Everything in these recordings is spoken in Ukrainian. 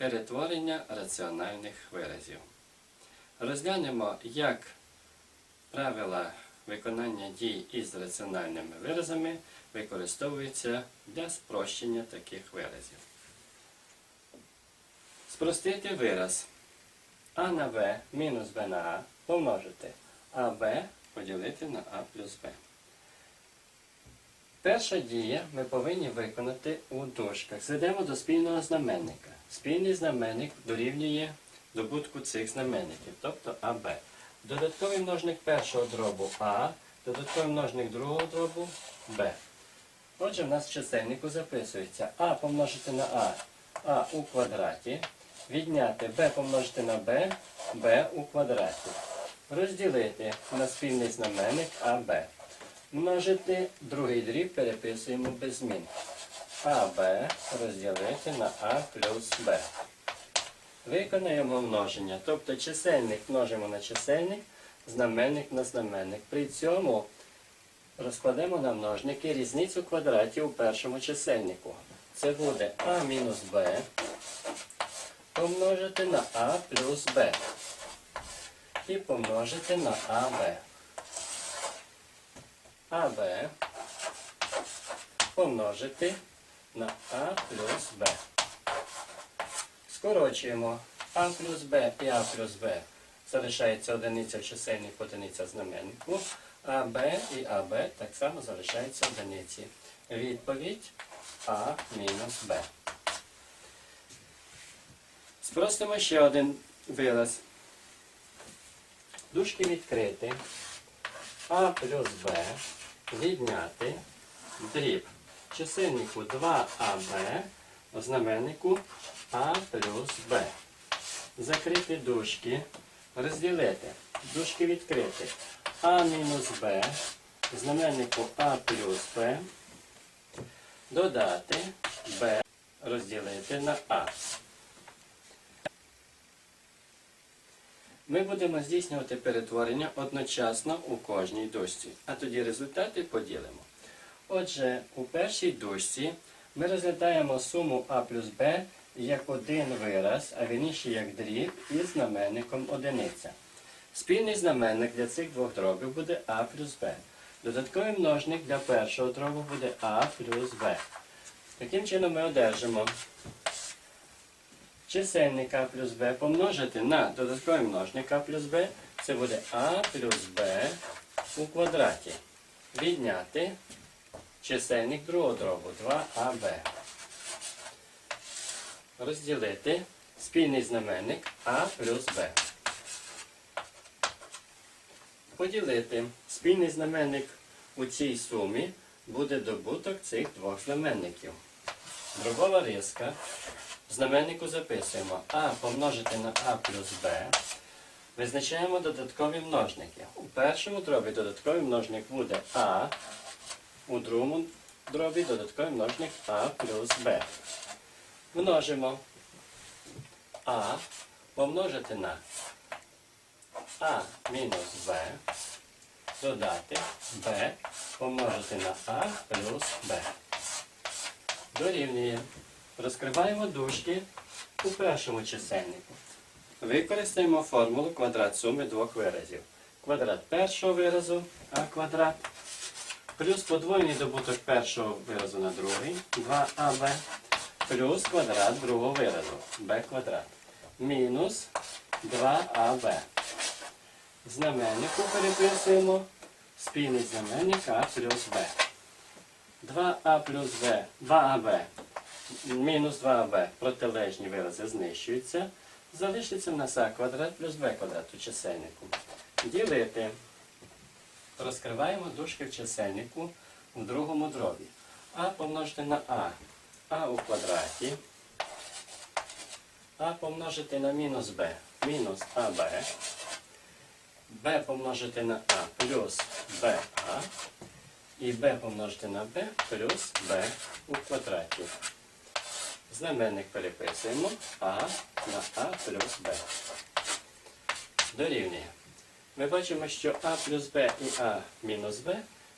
Перетворення раціональних виразів. Розглянемо, як правила виконання дій із раціональними виразами використовуються для спрощення таких виразів. Спростити вираз а на В мінус Б на А помножити АБ поділити на А плюс Б. Перша дія ми повинні виконати у дужках. Зведемо до спільного знаменника. Спільний знаменник дорівнює добутку цих знаменників, тобто АБ. Додатковий множник першого дробу А, додатковий множник другого дробу Б. Отже, в нас в чисельнику записується А помножити на А, А у квадраті, відняти Б помножити на Б, Б у квадраті. Розділити на спільний знаменник АБ. Множити другий дріб переписуємо без змін. АБ розділити на А плюс Б. Виконаємо множення, тобто чисельник множимо на чисельник, знаменник на знаменник. При цьому розкладемо на множники різницю квадратів у першому чисельнику. Це буде А мінус Б помножити на А плюс Б. І помножити на АБ. АБ помножити на А плюс Б. Скорочуємо А плюс Б і А плюс Б. Залишається одиниця в чисельнику, одиниця в знаменнику. А Б і АБ так само залишаються одиниці. Відповідь А мінус Б. Спростимо ще один вираз. Дужки відкрити. А плюс Б відняти дріб чисельнику 2АБ, в знаменнику А плюс Б. Закрити дужки, розділити. Дужки відкрити. А мінус Б, знаменнику А плюс Б, додати Б, розділити на А. Ми будемо здійснювати перетворення одночасно у кожній дужці, а тоді результати поділимо. Отже, у першій дужці ми розглядаємо суму А плюс Б як один вираз, а вірніше як дріб із знаменником одиниця. Спільний знаменник для цих двох дробів буде А плюс Б. Додатковий множник для першого дробу буде А плюс Б. Таким чином ми одержимо чисельник А плюс Б помножити на додатковий множник А плюс Б, це буде А плюс Б у квадраті. Відняти чисельник другого дробу 2АБ. Розділити спільний знаменник А плюс Б. Поділити спільний знаменник у цій сумі буде добуток цих двох знаменників. Дробова риска. В знаменнику записуємо А помножити на А плюс Б. Визначаємо додаткові множники. У першому дробі додатковий множник буде А, у другому дробі додатковий множник А плюс Б. Множимо А помножити на А мінус Б, додати Б помножити на А плюс Б. Дорівнює. Розкриваємо дужки у першому чисельнику. Використаємо формулу квадрат суми двох виразів. Квадрат першого виразу А квадрат плюс подвоєний добуток першого виразу на другий 2АБ плюс квадрат другого виразу Б квадрат мінус 2АБ. Знаменнику переписуємо спільний знаменник А плюс Б. 2А плюс Б, 2АБ мінус 2АБ протилежні вирази знищуються. Залишиться в нас А квадрат плюс Б квадрат у чисельнику. Ділити. Розкриваємо дужки в чисельнику у другому дробі. А помножити на А. А у квадраті. А помножити на мінус Б. Мінус АБ. Б помножити на А плюс БА. І b помножити на b плюс b у квадраті. Знаменник переписуємо а на а плюс b. Дорівнює. Ми бачимо, що а плюс b і а мінус b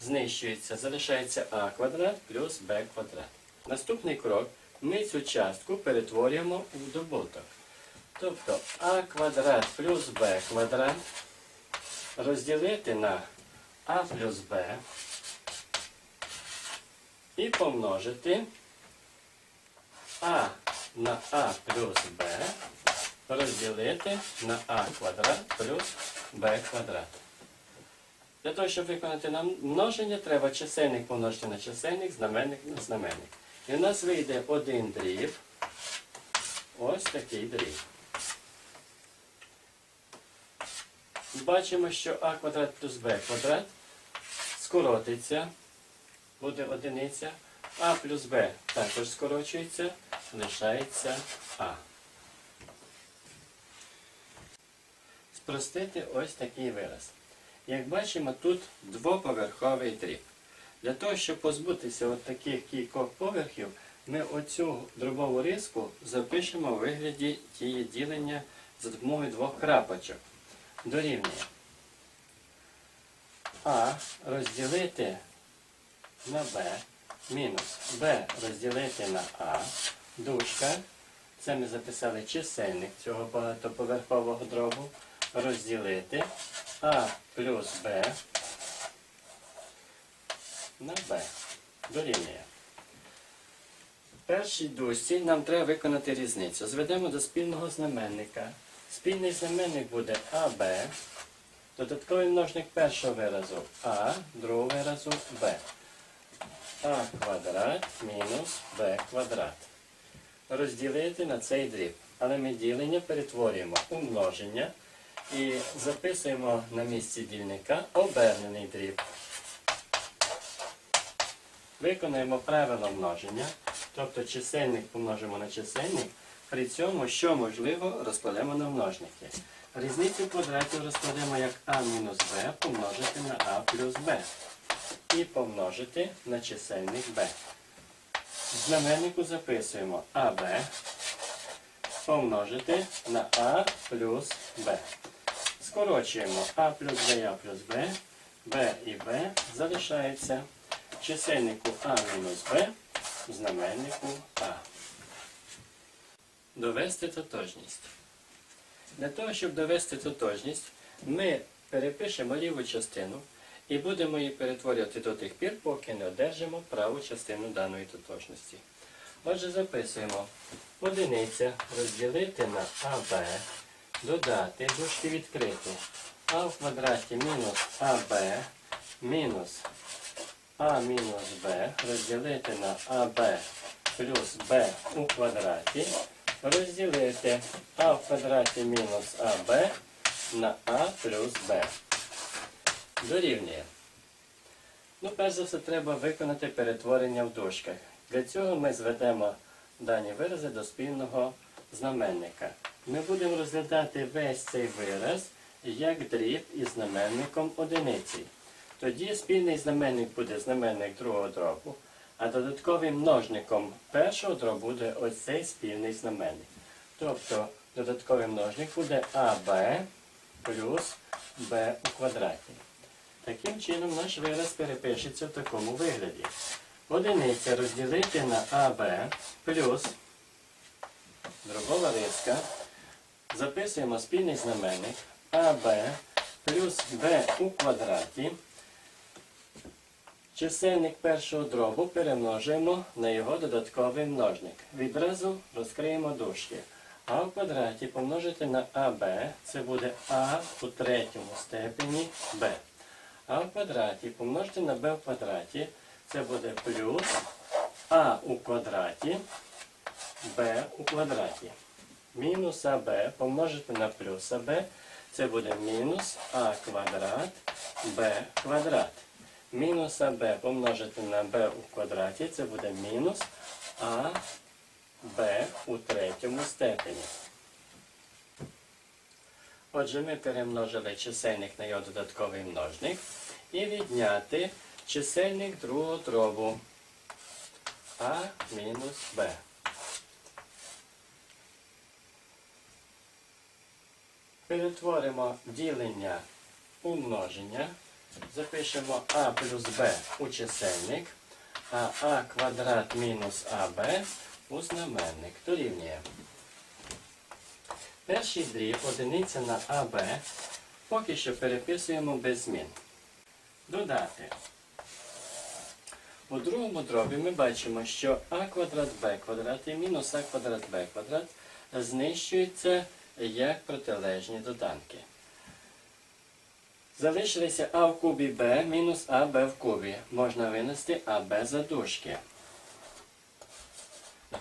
знищується, залишається а квадрат плюс b квадрат. Наступний крок ми цю частку перетворюємо у добуток. Тобто а квадрат плюс b квадрат розділити на а плюс b і помножити а на а плюс b розділити на а квадрат плюс b квадрат. Для того, щоб виконати нам множення, треба чисельник помножити на чисельник, знаменник на знаменник. І у нас вийде один дріб. Ось такий дріб. Бачимо, що а квадрат плюс b квадрат скоротиться, буде одиниця. А плюс b також скорочується, лишається а. Спростити ось такий вираз. Як бачимо, тут двоповерховий дріб. Для того, щоб позбутися от таких кількох поверхів, ми оцю дробову риску запишемо у вигляді дії ділення за допомогою двох крапочок. Дорівнює А розділити на Б мінус Б розділити на А, дужка, це ми записали чисельник цього багатоповерхового дробу, розділити А плюс Б на Б. Дорівнює. В першій дужці нам треба виконати різницю. Зведемо до спільного знаменника. Спільний знаменник буде АБ. Додатковий множник першого виразу А, другого виразу Б. А квадрат мінус Б квадрат. Розділити на цей дріб. Але ми ділення перетворюємо у множення і записуємо на місці дільника обернений дріб. Виконаємо правило множення, тобто чисельник помножимо на чисельник, при цьому, що можливо, розкладемо на множники. Різницю квадратів розкладемо як а мінус b помножити на а плюс b. І помножити на чисельник b. В знаменнику записуємо АБ помножити на а плюс b. Скорочуємо а плюс b, а плюс b, b і b залишається в чисельнику а мінус b, в знаменнику а. Довести тотожність. Для того, щоб довести тотожність, ми перепишемо ліву частину і будемо її перетворювати до тих пір, поки не одержимо праву частину даної тотожності. Отже, записуємо одиниця розділити на АБ, додати дужки відкриті. А в квадраті мінус АБ мінус А мінус Б розділити на АБ плюс Б у квадраті розділити А в квадраті мінус АБ на А плюс Б. Дорівнює. Ну, перш за все, треба виконати перетворення в дужках. Для цього ми зведемо дані вирази до спільного знаменника. Ми будемо розглядати весь цей вираз як дріб із знаменником одиниці. Тоді спільний знаменник буде знаменник другого дробу, а додатковим множником першого дробу буде ось цей спільний знаменник. Тобто додатковий множник буде АБ плюс Б у квадраті. Таким чином наш вираз перепишеться в такому вигляді. Одиниця розділити на АБ плюс дробова риска. Записуємо спільний знаменник АБ плюс Б у квадраті. Чисельник першого дробу перемножуємо на його додатковий множник. Відразу розкриємо дужки. А в квадраті помножити на АБ, це буде А у третьому степені Б. А в квадраті помножити на b в квадраті, це буде плюс а у квадраті b у квадраті. Мінус АБ помножити на плюс АБ, це буде мінус а квадрат b квадрат. Мінус АБ помножити на b у квадраті, це буде мінус а b у третьому степені. Отже, ми перемножили чисельник на його додатковий множник і відняти чисельник другого дробу а мінус b. Перетворимо ділення у множення. Запишемо а плюс b у чисельник, а а квадрат мінус аб у знаменник дорівнює. Перший дріб одиниця на АБ поки що переписуємо без змін. Додати. У другому дробі ми бачимо, що а квадрат b квадрат і мінус а квадрат b квадрат знищуються як протилежні доданки. Залишилися а в кубі b мінус аб в кубі. Можна винести аб за дужки.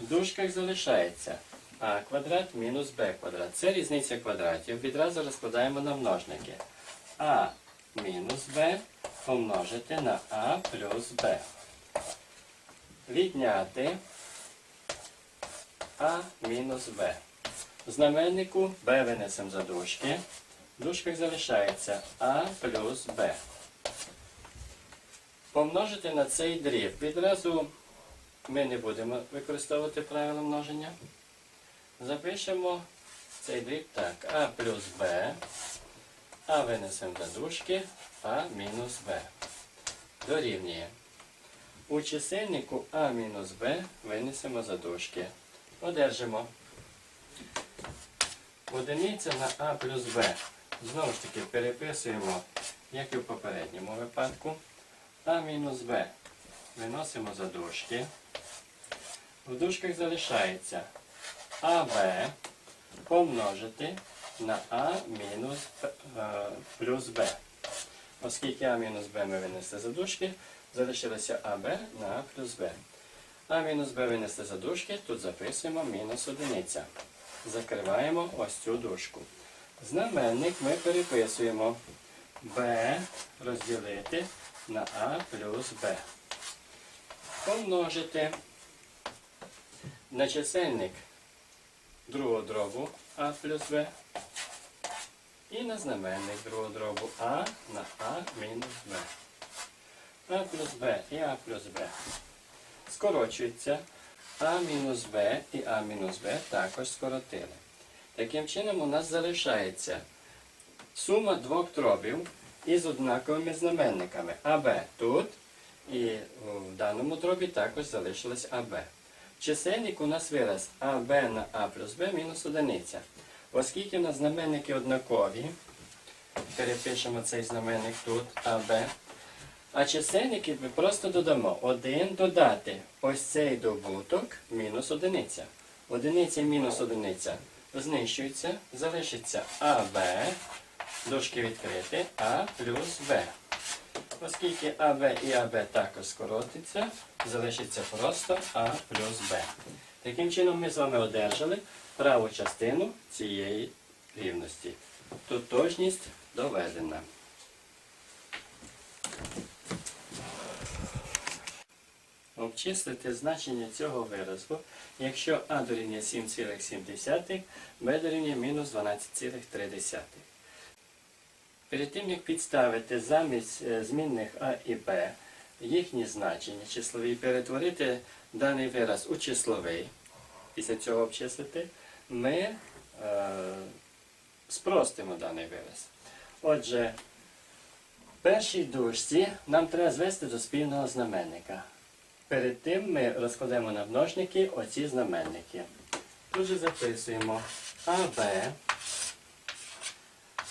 В дужках залишається а квадрат мінус b квадрат. Це різниця квадратів. Відразу розкладаємо на множники. а мінус b помножити на а плюс b. Відняти а мінус b. Знаменнику b винесемо за дужки. В дужках залишається а плюс b. Помножити на цей дріб. Відразу ми не будемо використовувати правило множення. Запишемо цей дріб так. А плюс b. А винесемо за дужки, а мінус b. Дорівнює. У чисельнику а мінус b винесемо за дужки. Одержимо. Одиниця на а плюс b. Знову ж таки переписуємо, як і в попередньому випадку. А мінус b виносимо за дужки. В дужках залишається АБ помножити на А мінус е, плюс Б. Оскільки А мінус Б ми винесли за дужки, залишилося АБ на А плюс Б. А мінус Б винесли за дужки, тут записуємо мінус одиниця. Закриваємо ось цю дужку. Знаменник ми переписуємо Б розділити на А плюс Б. Помножити на чисельник другого дробу А плюс Б і на знаменник другого дробу А на А мінус Б. А плюс Б і А плюс Б. Скорочується. А мінус Б і А мінус Б також скоротили. Таким чином у нас залишається сума двох дробів із однаковими знаменниками. АБ тут і в даному дробі також залишилось АБ. Чисельник у нас вираз АБ на А плюс Б мінус одиниця. Оскільки у нас знаменники однакові, перепишемо цей знаменник тут АБ. А чисельники ми просто додамо 1 додати ось цей добуток мінус одиниця. Одиниця мінус одиниця знищується, залишиться АБ, дужки відкрити, А плюс Б. Оскільки АБ і АБ також скоротиться, залишиться просто А плюс Б. Таким чином ми з вами одержали праву частину цієї рівності. Тотожність доведена. Обчислити значення цього виразу, якщо А дорівнює 7,7, Б дорівнює мінус 12,3. Перед тим, як підставити замість е, змінних А і Б їхні значення числові перетворити даний вираз у числовий, після цього обчислити, ми е, спростимо даний вираз. Отже, в першій дужці нам треба звести до спільного знаменника. Перед тим ми розкладемо на множники оці знаменники. Тут же записуємо АБ.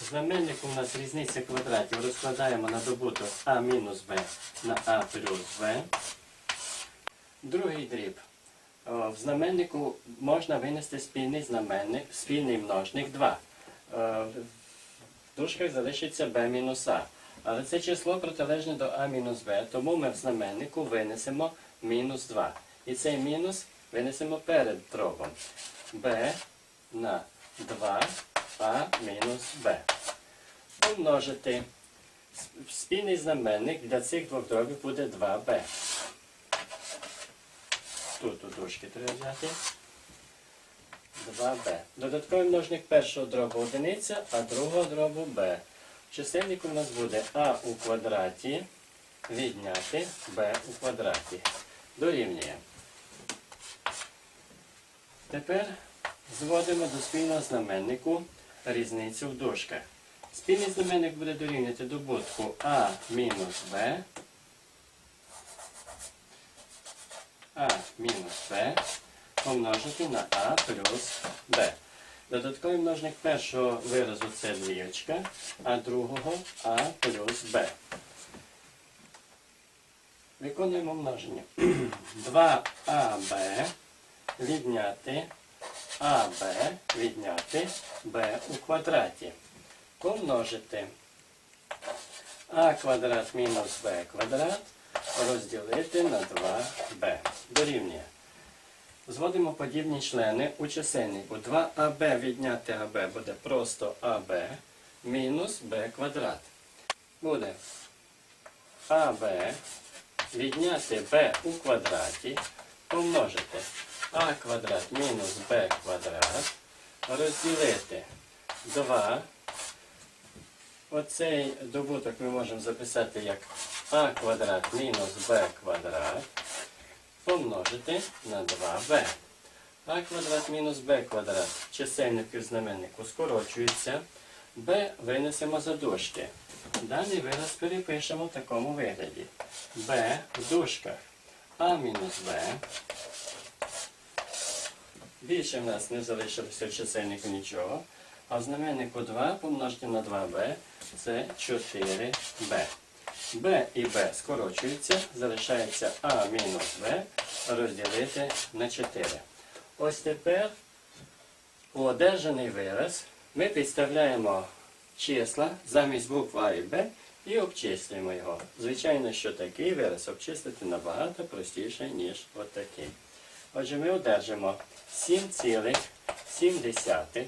Знаменник у нас різниця квадратів розкладаємо на добуток А мінус Б на А плюс Б. Другий дріб. В знаменнику можна винести спільний знаменник, спільний множник 2. Е, В дужках залишиться b мінус А. Але це число протилежне до А мінус Б, тому ми в знаменнику винесемо мінус 2. І цей мінус винесемо перед дробом. b на 2 а мінус b. Помножити. Спільний знаменник для цих двох дробів буде 2b. Тут у дужки треба взяти. 2b. Додатковий множник першого дробу одиниця, а другого дробу b. В у нас буде а у квадраті відняти b у квадраті. Дорівнює. Тепер зводимо до спільного знаменнику різницю в дужках. Спільний знаменник буде дорівнювати добутку а мінус b, а мінус b помножити на А плюс Б. Додатковий множник першого виразу це двічка, а другого А плюс Б. Виконуємо множення. 2АБ відняти АБ відняти Б у квадраті. Помножити А квадрат мінус Б квадрат розділити на 2Б. Дорівнює. Зводимо подібні члени у чисельнику. 2АБ відняти АБ буде просто АБ мінус Б квадрат. Буде АБ відняти b у квадраті, помножити а квадрат мінус b квадрат, розділити 2. Оцей добуток ми можемо записати як а квадрат мінус b квадрат, помножити на 2b. а квадрат мінус b квадрат чисельник і знаменнику скорочується, b винесемо за дужки. Даний вираз перепишемо в такому вигляді. b в дужках а мінус b. Більше в нас не залишилося в чисельнику нічого. А в знаменнику 2 помножити на 2b це 4b. b і b скорочуються, залишається а мінус b розділити на 4. Ось тепер у одержаний вираз ми підставляємо числа замість букв А і Б і обчислюємо його. Звичайно, що такий вираз обчислити набагато простіше, ніж отакий. Отже, ми одержимо 7,7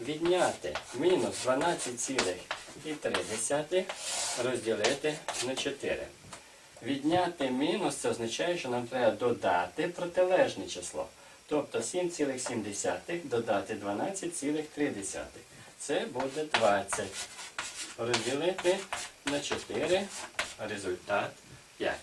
відняти мінус 12,3 розділити на 4. Відняти мінус це означає, що нам треба додати протилежне число. Тобто 7,7 додати 12,3. Це буде 20. Розділити на 4, результат 5.